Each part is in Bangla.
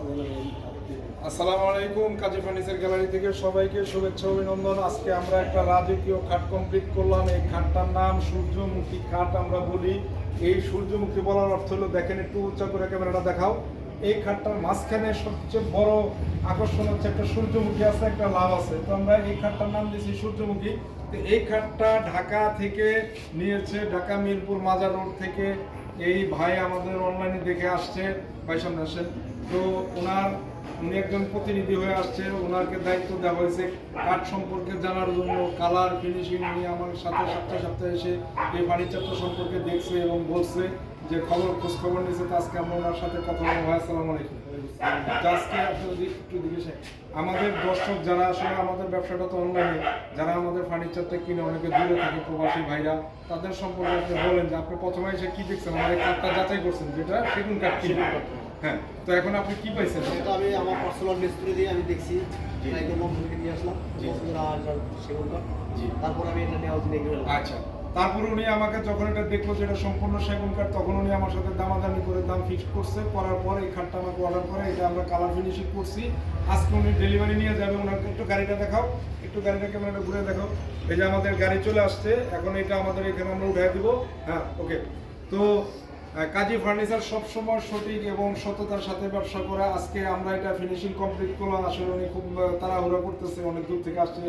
আসসালামু আলাইকুম, কাজী ফার্নিচার গ্যালারি থেকে সবাইকে শুভেচ্ছা, অভিনন্দন। আজকে আমরা একটা রাজকীয় খাট কমপ্লিট করলাম। এই খাটটার নাম সূর্যমুখী খাট আমরা বলি। এই সূর্যমুখী বলার অর্থ হলো, দেখেন একটু উচ্চ করে ক্যামেরাটা দেখাও। এই খাটটার মাঝখানে সবচেয়ে বড় আকর্ষণ হচ্ছে একটা সূর্যমুখী আছে, একটা লাভ আছে। তো আমরা এই খাটটার নাম দিয়েছি সূর্যমুখী। তো এই খাটটা ঢাকা থেকে নিয়েছে ঢাকা মিরপুর মাজার রোড থেকে। এই ভাই আমাদের অনলাইনে দেখে আসছে। ভাই সামনে আসেন। তো ওনার, উনি একজন প্রতিনিধি হয়ে আসছে ওনাকে দায়িত্ব দেওয়া হয়েছে কাঠ সম্পর্কে জানার জন্য, কালার ফিনিশিং নিয়ে আমার সাথে সপ্তাহে সপ্তাহে এসে এই ফার্নিচারটা সম্পর্কে দেখছে এবং বলছে। যে খবর খোঁজ খবর নিয়েছে তো আজকে আমরা ওনার সাথে কথা বলব। ভাই আসসালামু আলাইকুম। তো আজকে আপনি যদি একটু দিকে আমাদের দর্শক যারা আসলে আমাদের ব্যবসাটা তো অনলাইনে যারা আমাদের ফার্নিচারটা কিনে অনেকে দূরে থাকে প্রবাসী ভাইরা তাদের সম্পর্কে আপনি বলেন যে আপনি প্রথমে এসে কি দেখছেন? আমার এই কাঠটা যাচাই করছেন যেটা সেগুন কাঠ কিনে। হ্যাঁ তো এখন আপনি কি পাইছেন? আমি আমার পার্সোনাল ডিসপ্লে দিয়ে আমি দেখছি। নিয়ে আসলাম। সেগুন জি। তারপর আমি এটা নেওয়া আচ্ছা। তারপর উনি আমাকে যখন এটা দেখল যে এটা সম্পূর্ণ সেগুন কাঠ, তখন উনি আমার সাথে দামাদামি করে দাম ফিক্স করছে। করার পর এই খাটটা আমাকে অর্ডার করে, এটা আমরা কালার ফিনিশিং করছি। আজকে উনি ডেলিভারি নিয়ে যাবে ওনাকে একটু গাড়িটা দেখাও। একটু গাড়িটা ক্যামেরাটা ঘুরে দেখাও। এই যে আমাদের গাড়ি চলে আসছে, এখন এটা আমাদের এখানে আমরা উঠে দিব। হ্যাঁ ওকে তো কাজী ফার্নিচার সবসময় সঠিক এবং সততার সাথে ব্যবসা করে। আজকে আমরা এটা ফিনিশিং কমপ্লিট করলাম। আসলে উনি খুব তাড়াহুড়া করতেছে, অনেক দূর থেকে আসছে।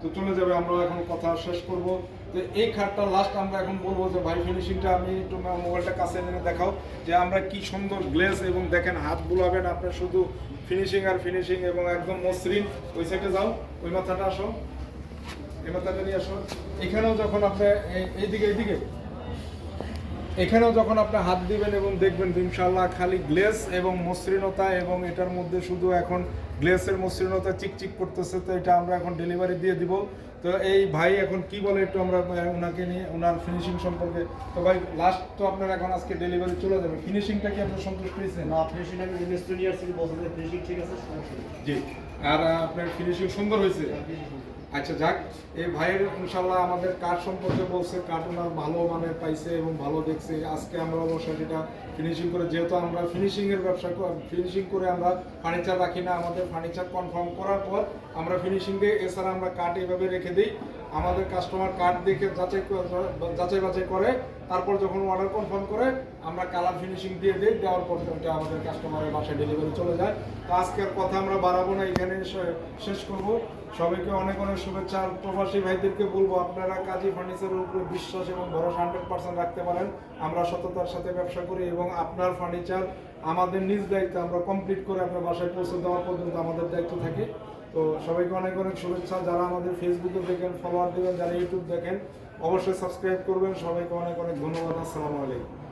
তো চলে যাবে, আমরা এখন কথা শেষ করব। তো এই খাটটা লাস্ট আমরা এখন বলব যে, ভাই ফিনিশিংটা আমি একটু মোবাইলটা কাছে এনে দেখাও যে, আমরা কি সুন্দর গ্লেজ এবং দেখেন হাত বুলাবেন আপনার শুধু ফিনিশিং আর ফিনিশিং এবং একদম মসৃণ। ওই সাইডে যাও, ওই মাথাটা আসো, এই মাথাটা নিয়ে আসো। এখানেও যখন আপনি এইদিকে এইদিকে। এখানেও যখন আপনি হাত দিবেন এবং দেখবেন যে ইনশাল্লাহ খালি গ্লেস এবং মসৃণতা এবং এটার মধ্যে শুধু এখন গ্লেসের মসৃণতা চিকচিক করতেছে তো এটা আমরা এখন ডেলিভারি দিয়ে দিব। তো এই ভাই এখন কি বলে একটু আমরা ওনাকে নিয়ে ওনার ফিনিশিং সম্পর্কে। তো ভাই লাস্ট তো আপনার এখন আজকে ডেলিভারি চলে যাবে। ফিনিশিংটা কি আপনার সন্তুষ্ট হয়েছেন না ফিনিশিং আমি ডিসপ্লে নিয়ে আসছি বলছে ফিনিশিং ঠিক আছে সমস্যা জি। আর আপনার ফিনিশিং সুন্দর হয়েছে? আচ্ছা যাক, এই ভাইয়ের ইনশাল্লাহ আমাদের কাঠ সম্পর্কে বলছে কাঠ ওনার ভালো মানের পাইছে এবং ভালো দেখছে, আজকে আমরা অবশ্যই সেটা ফিনিশিং করে, যেহেতু আমরা ফিনিশিং এর ব্যবসা ফিনিশিং করে আমরা ফার্নিচার রাখি না, আমাদের ফার্নিচার কনফার্ম করার পর আমরা ফিনিশিং দিয়ে এছাড়া আমরা কাঠ এইভাবে রেখে দিই। আমাদের কাস্টমার কাঠ দেখে যাচাই যাচাই বাছাই করে, তারপর যখন অর্ডার কনফার্ম করে আমরা কালার ফিনিশিং দিয়ে দিই, দেওয়ার পর ওটা আমাদের কাস্টমারের বাসায় ডেলিভারি চলে যায়। তো আজকের কথা আমরা বাড়াবো না, এখানে শেষ করব। সবাইকে অনেক অনেক শুভেচ্ছা। প্রবাসী ভাইদেরকে বলব, আপনারা কাজী ফার্নিচারের উপরে বিশ্বাস এবং ভরসা হান্ড্রেড পার্সেন্ট রাখতে পারেন। আমরা সততার সাথে ব্যবসা করি এবং আপনার ফার্নিচার আমাদের নিজ দায়িত্ব আমরা কমপ্লিট করে আপনার বাসায় পৌঁছে দেওয়া পর্যন্ত আমাদের দায়িত্ব থাকে। তো সবাইকে অনেক অনেক শুভেচ্ছা। যারা আমাদের ফেসবুকে দেখেন ফলোয়ার দেবেন, যারা ইউটিউব দেখেন, অবশ্যই সাবস্ক্রাইব করবেন। সবাইকে অনেক অনেক ধন্যবাদ। আসসালামু আলাইকুম।